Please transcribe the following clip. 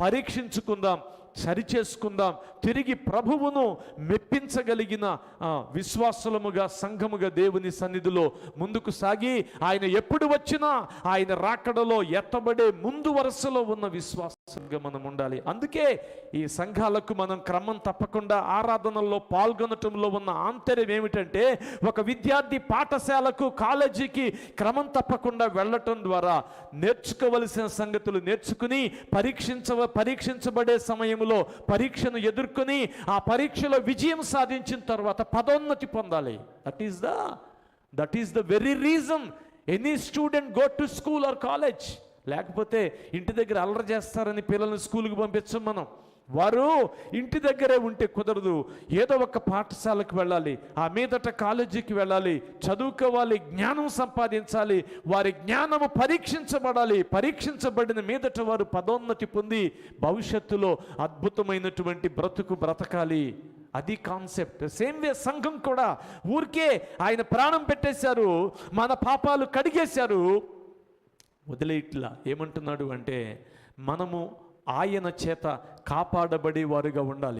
పరీక్షించుకుందాం. సరిచేసుకుందాం. తిరిగి ప్రభువును మెప్పించగలిగిన విశ్వాసులముగా సంఘముగా దేవుని సన్నిధిలో ముందుకు సాగి ఆయన ఎప్పుడు వచ్చినా ఆయన రాకడలో ఎత్తబడే ముందు వరుసలో ఉన్న విశ్వాసంగా మనం ఉండాలి. అందుకే ఈ సంఘాలకు మనం క్రమం తప్పకుండా ఆరాధనల్లో పాల్గొనటంలో ఉన్న ఆంతర్యం ఏమిటంటే ఒక విద్యార్థి పాఠశాలకు కాలేజీకి క్రమం తప్పకుండా వెళ్ళటం ద్వారా నేర్చుకోవలసిన సంగతులు నేర్చుకుని పరీక్షించవ పరీక్షించబడే సమయంలో పరీక్షను ఎదుర్కొని ఆ పరీక్షలో విజయం సాధించిన తర్వాత పదోన్నతి పొందాలి. That is the that is the very reason any student go to school or college లేకపోతే ఇంటి దగ్గర అల్లరి చేస్తారని పిల్లల్ని స్కూల్కి పంపించం మనం. వారు ఇంటి దగ్గరే ఉంటే కుదరదు. ఏదో ఒక పాఠశాలకు వెళ్ళాలి ఆ మీదట కాలేజీకి వెళ్ళాలి చదువుకోవాలి జ్ఞానం సంపాదించాలి వారి జ్ఞానము పరీక్షించబడాలి. పరీక్షించబడిన మీదట వారు పదోన్నతి పొంది భవిష్యత్తులో అద్భుతమైనటువంటి బ్రతుకు బ్రతకాలి. అది కాన్సెప్ట్. సేమ్ వే సంఘం కూడా. ఊరికే ఆయన ప్రాణం పెట్టేశారు మన పాపాలు కడిగేశారు. వదిలేట్లా ఏమంటున్నాడు అంటే మనము ఆయన చేత కాపాడబడి వారుగా ఉండాలి.